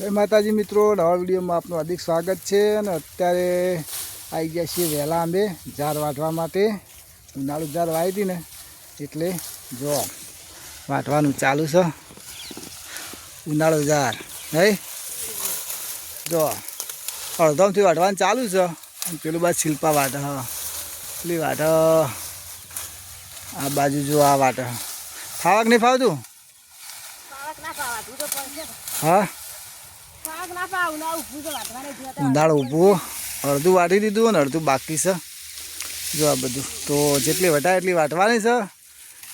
જય માતાજી મિત્રો નવા વિડીયોમાં આપનું હાર્દિક સ્વાગત છે અને અત્યારે આવી ગયા છીએ વહેલા આંબે ઝાર વાટવા માટે. ઉનાળુ ઝાર વાવી હતી ને એટલે જો વાટવાનું ચાલુ છે. ઉનાળુ ઝાર હે જો અડધમથી વાટવાનું ચાલુ છે. અને પેલું બાદ શિલ્પા વાટ પેલી વાટ આ બાજુ જો આ વાટ ફાવક નહીં ફાવતું? હા? ઉંધાળ ઊભું અડધું વાટી દીધું અને અડધું બાકી છે. જો આ બધું. તો જેટલી વટાય એટલી વાટવાની છે.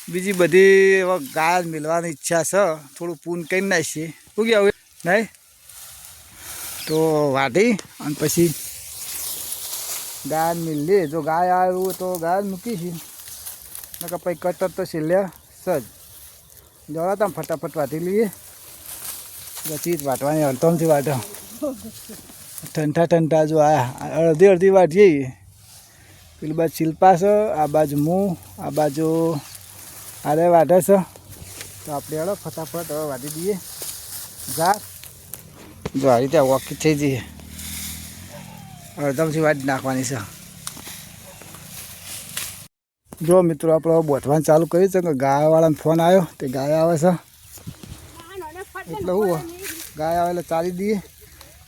બીજી બધી હવે ગાય મિલવાની ઈચ્છા છે. થોડું પૂન કરી નાખીએ. શું કહેવું નહીં? તો વાટી અને પછી ગાય મિલી જો ગાય આવ્યું તો ગાય મૂકીશી નકર પછી કટર તો છેલ્લે સજ જવા તમે ફટાફટ વાટી લઈએ. પછી જ વાટવાની અડધમથી વાટો ઠંઠા ઠંઠા જો આ અડધી અડધી વાટીએ પેલી બાજુ શિલ્પા છે આ બાજુ મું આ બાજુ આરે વાટે છે. તો આપણે હળો ફટાફટ હવે વાટી દઈએ. જા. જો આ રીતે વોકી થઈ જઈએ. અડધમથી વાટી નાખવાની છે. જો મિત્રો આપણે બોધવાનું ચાલુ કર્યું છે કે ગાયવાળાનો ફોન આવ્યો તે ગાય આવે છે. એટલે હું ગાય આવે એટલે ચાલી દઈએ.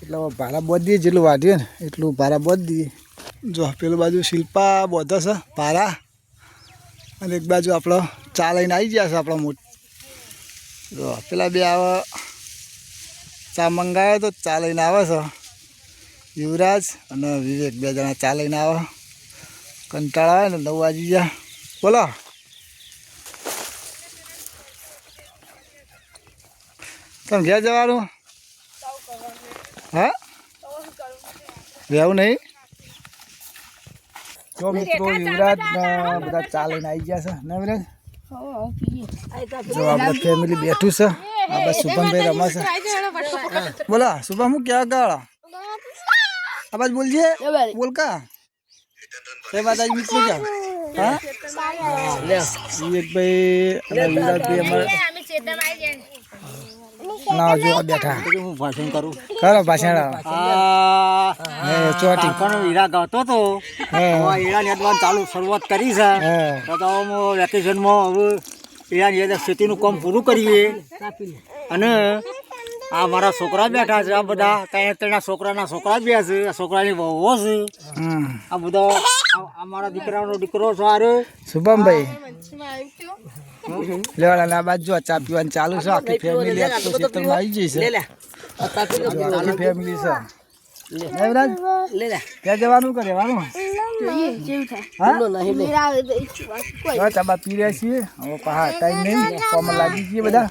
એટલે ભાડા બોધ દઈએ જેટલું વાઢીએ ને એટલું ભાડા બોધ દઈએ. જો પેલું બાજુ શિલ્પા બોધો છે ભાડા અને એક બાજુ આપણો ચા લઈને આવી ગયા છે આપણા મોટ જો પેલા બે આવે ચા મંગાવ્યો તો ચા લઈને આવે છે. યુવરાજ અને વિવેક બે જણા ચા લઈને આવે. કંટાળા આવે ને, નવ વાગી ગયા. બોલો. તમે ઘેર જવાનું? રહેવું નહીં જો મિત્રો યુવરાજના બધા ચાલીને આવી ગયા છે ના વિરાજ જો આપણે ફેમિલી બેઠું છે આ બસ શુભમભાઈ રમા છે બોલા શુભમ હું ક્યાં ગાળા આ બાજ બોલજે બોલ કા એ આજ મિત્રો ક્યાં હા વિવેકભાઈ અને યુવરાજભાઈ અમારે અમે ચેતન આવી જાય ના જો બેઠા. હું ભાષણ કરું? કરો ભાષણ. આ હે ચોટી. પણ હીરા ગાતો તો? હે. હીરાની અડવાન ચાલુ શરૂઆત કરી છે. તો તો હવે વેકેશનમાં હવે હીરાની અંદર ખેતીનું કામ પૂરું કરીએ. અને આ મારા છોકરા બેઠા છે આ બધા. ત્યાં ત્રણના છોકરાના છોકરા બે છે. આ છોકરાની વહુઓ છે. આ બધા આ- આ દીકરાનો દીકરો છે આરે શુભમભાઈ. લેવાડા ના બાજુ આ ચા પીવાનું ચાલુ છે. આખી ફેમિલી આખું ક્ષેત્રમાં આવી જઈ છે. આખી ફેમિલી છે. દેવરાજ ક્યાં જવાનું કે નહીં કોમર લાગી છીએ બધા.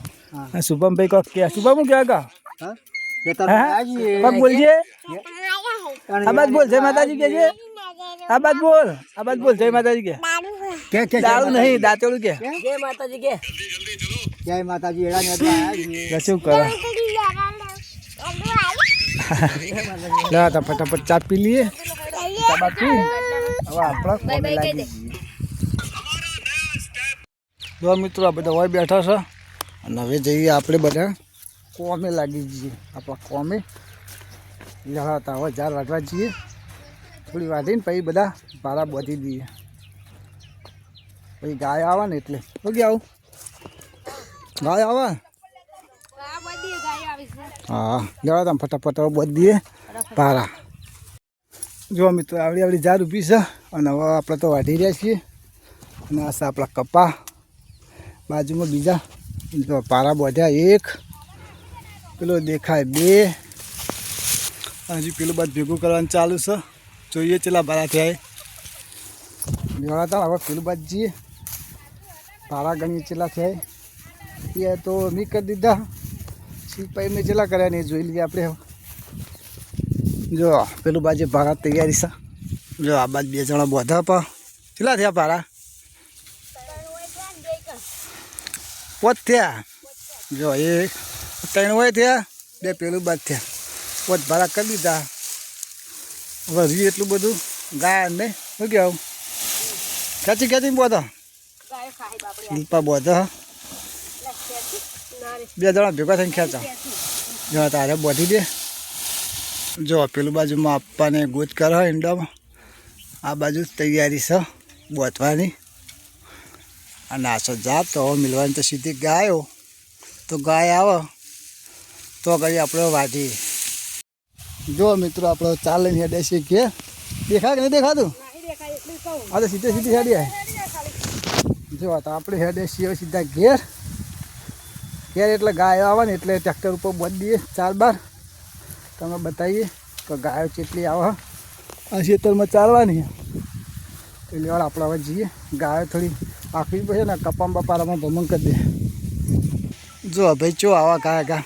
આ શુભમભાઈ કોક કે શુભમ હું ક્યાં. કોક બોલજે. આ બાદ બોલ જય માતાજી કે છે? આ બાદ બોલ આ બાદ બોલ જય માતાજી કે કે કે દારૂ નહીં દાંતેલું કે. જય માતાજી કે. જય માતાજી અડવાન આવીએ. શું કરે? ના તો ફટાફટ ચા પી લઈએ. ચા બા હવે આપણા કોમે લાગી જઈએ જો મિત્રો આ બધા હોય બેઠા છે. અને હવે જઈએ આપણે બધા. કોમે લાગી જઈએ. આપણા કોમે. લહાતા હવે ઝાડ વાટવા જઈએ. થોડી વાટીને પછી બધા ભારા બોધી દઈએ. પછી ગાય આવે ને એટલે ઓકે આવું. ગાય આવે? બધી હા, લેવા તમે ફટાફટ બધીએ પારા. જો મિત્રો, આવડી આવડી ઝાડ ઊભી છે અને હવે આપણે તો વાઢી રહ્યા છીએ. અને આ છે આપણા કપા. બાજુમાં બીજા. પારા બોધ્યા એક. પેલો દેખાય બે. હજી પેલું બાદ ભેગું કરવાનું ચાલુ છે. જોઈએ ચેલા ભાડા થયા લેવા તા હવે પેલું બાદ જઈએ. ભાડા ગણી ચેલા થયા એ તો મેં કરી દીધા. સિપાહી મેં ચેલા કર્યા ને જોઈ લઈએ આપણે. જો, પેલું બાજુ ભાડા તૈયારી છે. જો, આ બાજુ બે જણા બોધા પા. ચેલા થયા ભાડા પોત થયા? જો, એ ત્રણ હોય થયા. બે પેલું બાદ થયા. પોત ભાડા કરી દીધા. હવે એટલું બધું. ગાય ને, શું કહેવું ખેંચી ખેંચી બોધા. લીપા બોધા બે જણા ભેગા થઈને ખેંચા. જો તારે બોધી દે. જો પેલું બાજુમાં આપવાને ગોત કરો ઈંડામાં. આ બાજુ તૈયારી છે બોતવાની આ નાસો જાત તો મિલવાની તો સીધી ગાયો. તો ગાય આવે. તો કરી આપણે વાટી જો મિત્રો આપણો ચાલે ને હેડે છે કે. દેખાય કે નહીં દેખાતું? આ તો સીધે સીધી સાડી આવે જો આપણે હેડે છીએ સીધા ઘેર. ઘેર એટલે ગાયો આવે ને એટલે ટ્રેક્ટર ઉપર બોધ દઈએ ચાર બાર. તમે બતાવીએ તો ગાયો ચેટલી આવે. આ ખેતરમાં ચાલવાની એટલે વાર આપણે હવે જઈએ. ગાયો થોડી આખી પછી ને, કપામ બપારામાં ભમણ કરી દે. જો, ભાઈ, ચો આવા ગાય ગા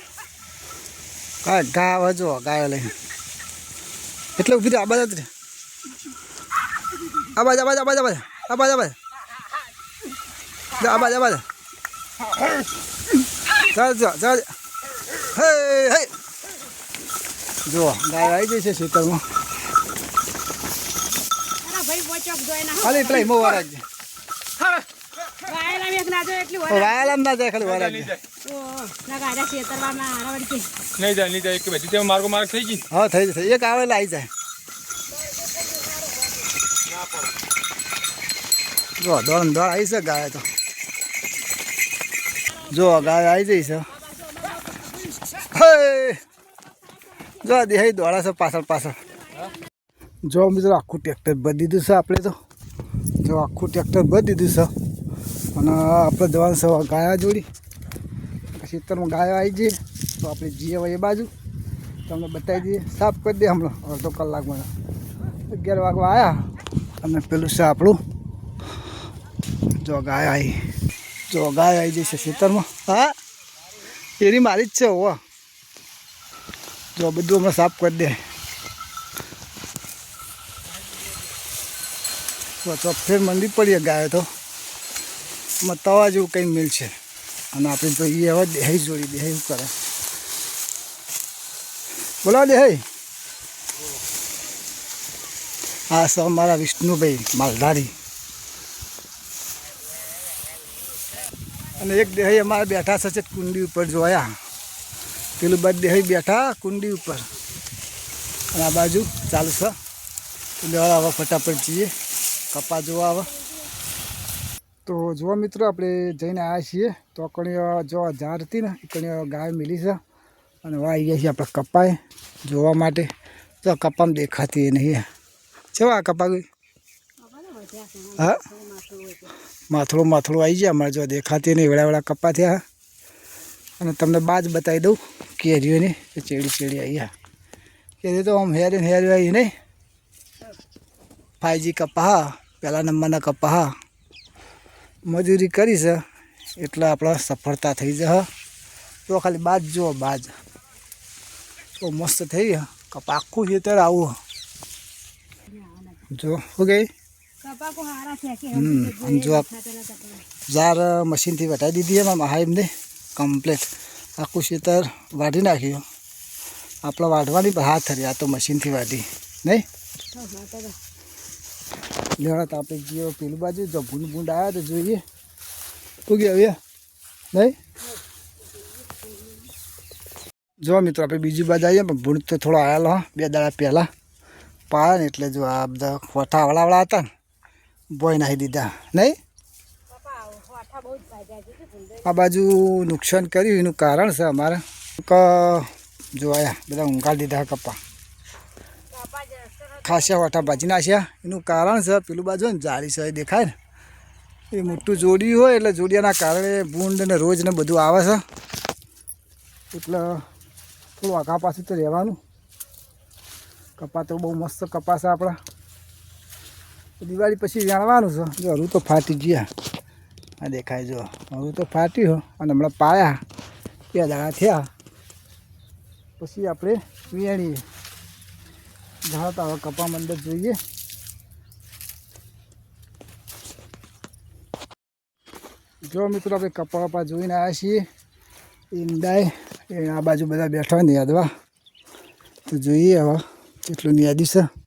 ગા ગા આવે જો, ગાયો લઈને. એટલે ઊભી આ બાજુ જ આ બાજુ આ બાજુ આ બાજુ આ બાજુ આ બાજુ. આ બાજુ આ બાજુ. ચાલ ચાલ ચાલ. હે હે. જો ગાય આવી ગઈ છે ના. ખાલી એટલા હિમો વાર રાખજે વાયેલા વેક ના જો એટલી ઓ, હોય વાયાલામ ના જાય ખાલી વાર રાખજે ઓ ના ગાડા ખેતરમાં હારા વળી કે. નહીં જાય નહીં જાય એક બધી તેમાં માર્ગો માર્ગ થઈ ગઈ. હા થઈ જશે એક આવે આવી જાય. જો દોડ દોડ આવી છે ગાય તો. જો ગાય આવી જઈ છે! જો દેહાઈ દોડા છે પાછળ પાછળ. જો, મિત્રો, આખું ટ્રેક્ટર ભરી દીધું છે આપણે તો. જો, આખું ટ્રેક્ટર ભરી દીધું છે. અને આપણે જવાનું છે ગાયા જોડી. ખેતરમાં ગાયો આવી જઈએ તો આપણે જઈએ હોય એ બાજુ. તમને બતાવી દઈએ. સાફ કરી દઈએ હમણાં. અડધો કલાકમાં અગિયાર વાગવા આવ્યા અને પેલું છે આપણું. જો, ગાય આવી. જો ગાય આવી જશે ખેતરમાં. હા? એની મારી જ છે, હો. જો બધું હમણાં સાફ કરી દે. તો તો ફેર મંડી પડીએ ગાય તો. એમાં તવા જેવું કંઈ મિલ છે. અને આપણે તો એ હવે દેહાઈ જોડી, દેહાઈ કરે. બોલો દેહાઈ આ છે મારા વિષ્ણુભાઈ માલધારી. અને એક દેહાઈ અમારે બેઠા છે કુંડી ઉપર જોયા. પેલું બાદ દેહાઈ બેઠા કુંડી ઉપર. અને આ બાજુ ચાલુ છે. એટલે આવા હવે ફટાફટ જઈએ. કપા જોવા આવે તો જુઓ મિત્રો આપણે જઈને આવ્યા છીએ. તો કણી જો ઝાડ હતી ને એ કણી ગાય મિલી છે. અને વા આવી ગયા છીએ આપણે કપાએ જોવા માટે. તો કપામાં દેખાતી નહીં આ કપા ગઈ હા? માથડું માથળું આવી જાય અમારે જો દેખાતી નહીં, વેળા વેળા કપા થયા. અને તમને બાજ બતાવી દઉં કેરીઓની ચેડી ચેડી આવી કેરી તો આમ હેરી હેરી આવી નહીં. ફાઈજી કપા હા પહેલા નંબરના કપા હા. મજૂરી કરી છે, એટલે આપણે સફળતા થઈ જશે તો ખાલી બાજ જુઓ બાજ તો મસ્ત થઈ કપા આખું ખેતર આવું. જો શું આમ જો આપ- જાર મશીનથી વટાઈ દીધી એમાં મહા એમને કમ્પ્લેટ આખું ખેતર વાઢી નાખ્યું. આપણે વાઢવાની હાથ હરી આ તો મશીનથી વાઢી. નહીં? લેવા તો આપણે જઈએ પેલું બાજુ જો ભૂંડ ભૂંડ આવ્યા તો જોઈએ. તું આવ્યા નહીં? જો મિત્રો આપણે બીજી બાજુ આવીએ પણ ભૂંડ તો થોડો આવેલો હા બે દાડા પહેલાં. પાયા ને એટલે જો આ બધા ખોઠા વાળાવાળા હતા ને બોય નાખી દીધા. નહીં? આ બાજુ નુકસાન કર્યું, એનું કારણ છે અમારે. ક જોયા બધા ઊંઘાડી દીધા કપા કપા. જ સરસ ખાસ્યા વાટા ભાજી નાખ્યા એનું કારણ છે, પેલું બાજુ ને, જાળી છે દેખાય ને. એ મોટું જોડિયું હોય, એટલે જોડિયાના કારણે ભૂંડ ને રોજ ને બધું આવે છે. એટલે થોડું આઘા પાછું તો રહેવાનું. કપા તો બહુ મસ્ત કપાસ આપણા. દિવાળી પછી જાણવાનું છે. જો હરું તો ફાટી ગયા. આ દેખાય જો. હરું તો ફાટ્યું અને હમણાં પાયા. બે દાડા થયા. પછી આપણે વેણીએ. ઝાડ તો હવે કપા મંદર જોઈએ. જો મિત્રો આપણે કપા વપા જોઈને આવ્યા છીએ. ઈંડાય એ આ બાજુ બધા બેઠા ને યાદવા. તો જોઈએ હવે કેટલું યાદી છે.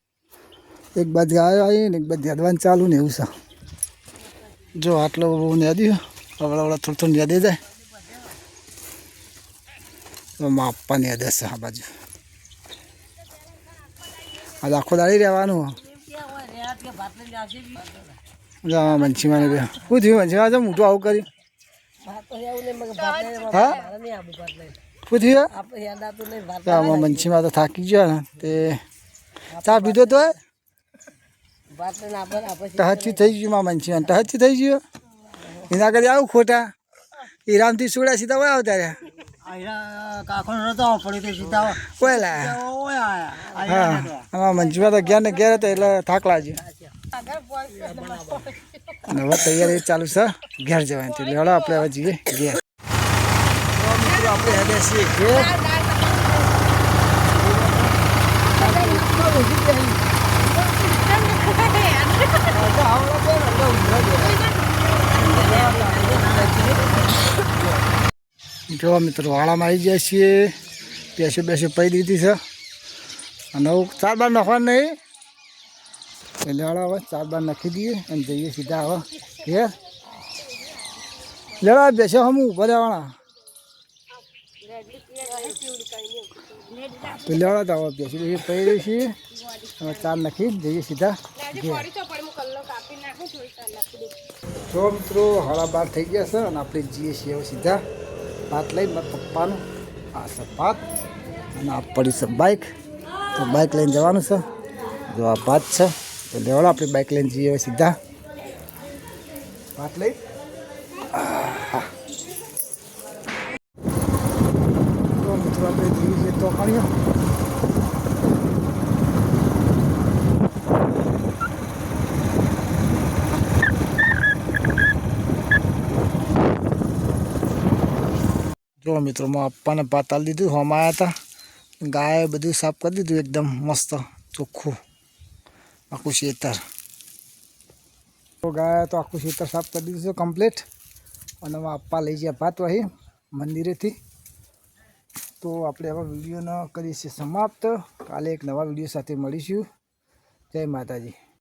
એક બાજુ આવ્યો આવી ને એક બાજુ યાદવાનું ચાલુ ને એવું છે. જો આટલો બહુ યાદી હવડા હવડા થોડું થોડું યાદી જાય. એમાં આપવાની આદત છે આ બાજુ. આજે આખો દાડી રહેવાનું જા મંચીમાં બે. શું થયું મંચીમાં છે મોટું આવું કર્યું. હા? શું થયું? તો તો થાકી ગયો ને તે. ચા પીધો તો ટહચી થઈ ગયું માં મંચીમાં ટહચી થઈ ગયું? એના કરી આવું ખોટા? ઈરામથી સુડ્યા સીધા હોય આવતા રહ્યા? પડી તો ઘેર ને ઘેર હતો એટલે થાક લાગ્યો હવે તૈયારી ચાલુ છે. ઘેર જવાની લેડો લેવડો આપણે હવે જઈએ ઘેર. આપણે હેડે છીએ. ઘેર? જો મિત્રો, વાળામાં આવી ગયા છીએ. બેસે બેસે પઈ દીધી છે. અને હવે ચાર બાર નાખવાનું નહીં. એટલે વાળા હવે ચાર બાર નાખી દઈએ અને જઈએ સીધા હવે ઘેર. લેવા બેસે હમ ઊભા રહેવાના તો લેવા તો હવે બેસી બેસી પડી રહી છીએ. અને ચાર નાખી જઈએ સીધા ઘેર. જો મિત્રો હાળા બાર થઈ ગયા છે અને આપણે જઈએ છીએ સીધા. ભાત લઈને મારા પપ્પાનું. આ સપાત અને આ પડી છે બાઇક તો બાઇક લઈને જવાનું છે. જો આ પાત છે, તો લેવડો આપણે બાઇક લઈને જઈએ હવે સીધા. પાત લઈ. મિત્રો, આપણે જઈએ તો કાણીઓ જો મિત્રો મેં પપ્પાને ભાત આલી દીધું હોમાં આવ્યા હતા ગાય બધું સાફ કરી દીધું, એકદમ મસ્ત, ચોખ્ખું. આખું શેતર. તો ગાય તો આખું શેતર સાફ કરી દીધું છે કમ્પ્લીટ અને એમાં અપ્પા લઈ ગયા ભાત વાહી, મંદિરેથી. તો આપણે હવે વિડીયોનો કરીએ છીએ સમાપ્ત. કાલે એક નવા વીડિયો સાથે મળીશું. જય માતાજી.